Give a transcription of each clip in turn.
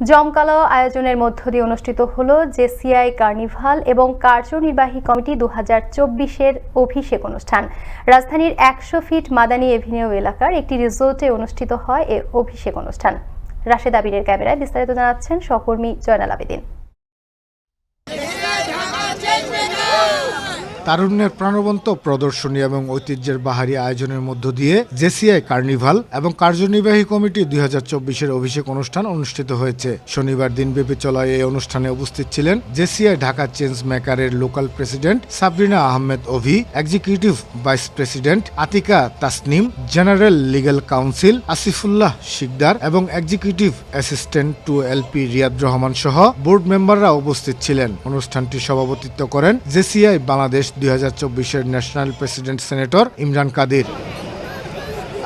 জমকালো আয়োজনের মধ্য দিয়ে অনুষ্ঠিত হল জেসিআই কার্নিভাল এবং কার্যনির্বাহী কমিটি দু হাজার চব্বিশের অভিষেক অনুষ্ঠান। রাজধানীর একশো ফিট মাদানী এভিনিউ এলাকার একটি রিসোর্টে অনুষ্ঠিত হয় এ অভিষেক অনুষ্ঠান। রাশেদ আবিরের ক্যামেরায় বিস্তারিত জানাচ্ছেন সহকর্মী জয়নাল আবেদিন। তারুণ্যের প্রাণবন্ত প্রদর্শনী এবং ঐতিহ্যের বাহারি আয়োজনের মধ্য দিয়ে জেসিআই কার্নিভাল এবং কার্যনির্বাহী কমিটি দুই হাজার চব্বিশের অভিষেক অনুষ্ঠান অনুষ্ঠিত হয়েছে। শনিবার দিনব্যাপী চলা এই অনুষ্ঠানে উপস্থিত ছিলেন JCI Dhaka change মেকারের local president Sabrina Ahmed Ovi, executive vice president Atika Tasnim, general legal counsel Asifullah Shikder এবং executive assistant to LP Riyad Rahman সহ বোর্ড মেম্বাররা উপস্থিত ছিলেন। অনুষ্ঠানটি সভাপতিত্ব করেন জেসিআই বাংলাদেশ দুই হাজার চব্বিশের national president senator Imran Kadir.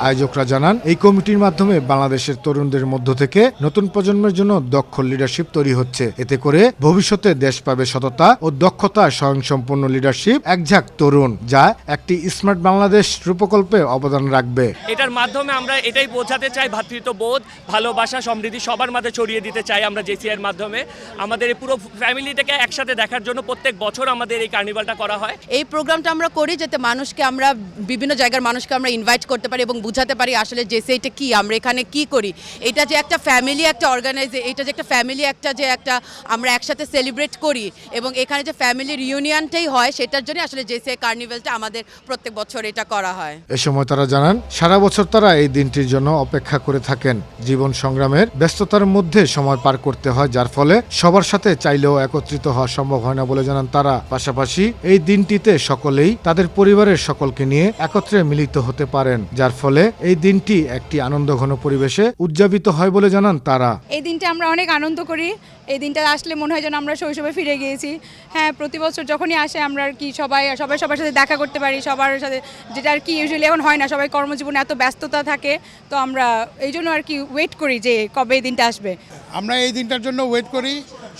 আয়োজকরা জানান এই কমিটির মাধ্যমে বাংলাদেশের তরুণদের মধ্য থেকে নতুন প্রজন্মের জন্য দক্ষ লিডারশিপ তৈরি হচ্ছে। এতে করে ভবিষ্যতে দেশ পাবে সততা ও দক্ষতা স্বয়ংসম্পন্ন লিডারশিপ একঝাক তরুণ যা একটি স্মার্ট বাংলাদেশ রূপকল্পে অবদান রাখবে। এটার মাধ্যমে আমরা এটাই বোঝাতে চাই ভ্রাতৃত্ববোধ ভালোবাসা সমৃদ্ধি সবার মাঝে ছড়িয়ে দিতে চাই আমরা জেসিআর মাধ্যমে। আমাদের পুরো ফ্যামিলিটাকে একসাথে দেখার জন্য প্রত্যেক বছর আমাদের এই কার্নিভালটা করা হয়। এই প্রোগ্রামটা আমরা করি যাতে মানুষকে আমরা বিভিন্ন জায়গার মানুষকে আমরা ইনভাইট করতে পারি এবং বুঝাতে পারি আসলে যে সেইটা কি, আমরা এখানে কি করি? এটা যে একটা ফ্যামিলি একটা অর্গানাইজ এটা যে একটা ফ্যামিলি একটা যে একটা আমরা একসাথে সেলিব্রেট করি এবং এখানে যে ফ্যামিলির ইউনিয়নটাই হয়, সেটার জন্য আসলে যে সেই কার্নিভেলটা আমাদের প্রত্যেক বছর এটা করা হয়। এ সময় তারা জানান, সারা বছর তারা এই দিনটির জন্য অপেক্ষা করে থাকেন। জীবন সংগ্রামের ব্যস্ততার মধ্যে সময় পার করতে হয়, যার ফলে সবার সাথে চাইলেও একত্রিত হওয়া সম্ভব হয় না বলে জানান তারা। পাশাপাশি এই দিনটিতে সকলেই তাদের পরিবারের সকলকে নিয়ে একত্রে মিলিত হতে পারেন, যার ফলে এই দিনটি একটি আনন্দঘন পরিবেশে উদযাপিত হয় বলে জানান তারা। এই দিনটা আমরা অনেক আনন্দ করি। এই দিনটা আসলে মনে হয় যেন আমরা শৈশবে ফিরে গিয়েছি। হ্যাঁ প্রতি বছর যখনই আসে আমরা আর কি সবাই সবাই সবার সাথে দেখা করতে পারি সবার সাথে যেটা আর কি ইউজুয়ালি এখন হয় না সবাই কর্মজীবনে এত ব্যস্ততা থাকে তো আমরা এই জন্য আর কি ওয়েট করি যে কবে এই দিনটা আসবে। আমরা এই দিনটার জন্য ওয়েট করি।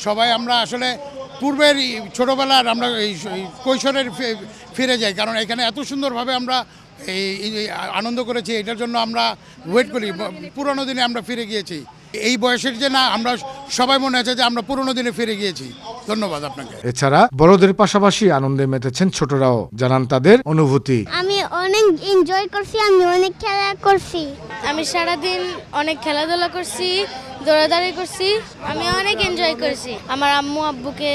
সবাই আমরা আসলে পূর্বের ছোটবেলার আমরা এই এই কৈশোরের ফিরে যাই কারণ এখানে এত সুন্দরভাবে আমরা এই আনন্দ করেছি এটার জন্য আমরা ওয়েট করি। পুরনো দিনে আমরা ফিরে গিয়েছি। এই বয়সের যে না আমরা সবাই মনে আছে যে আমরা পুরোনো দিনে ফিরে গিয়েছি। ধন্যবাদ আপনাকে। এছাড়া বড়দের পাশাপাশি আনন্দে মেতেছেন ছোটরাও। জানান তাদের অনুভূতি। আমি অনেক এনজয় করছি আমি অনেক খেলা করছি। আমি সারাদিন অনেক খেলাধুলা করছি। দৌড়াদৌড়ি করছি, আমি অনেক এনজয় করেছি। আমার আম্মু, আব্বুকে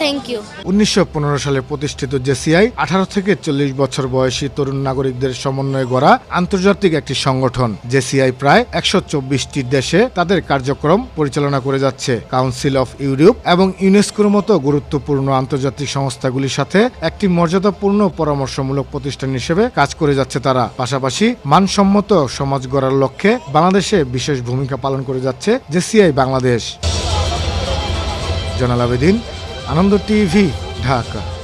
থ্যাংক ইউ উনিশশো সালে প্রতিষ্ঠিত জেসিআই আঠারো থেকে চল্লিশ বছর বয়সী তরুণ নাগরিকদের সমন্বয়ে গড়া আন্তর্জাতিক একটি সংগঠন জেসিআই প্রায় একশো চব্বিশটি দেশে তাদের কার্যক্রম পরিচালনা করে যাচ্ছে। কাউন্সিল অফ ইউরোপ এবং ইউনেস্কোর মতো গুরুত্বপূর্ণ আন্তর্জাতিক সংস্থাগুলির সাথে একটি মর্যাদাপূর্ণ পরামর্শমূলক প্রতিষ্ঠান হিসেবে কাজ করে যাচ্ছে তারা। পাশাপাশি মানসম্মত সমাজ গড়ার লক্ষ্যে বাংলাদেশে বিশেষ ভূমিকা পালন করে যাচ্ছে জেসিআই বাংলাদেশ। জনাল আবেদিন আনন্দ টিভি ঢাকা।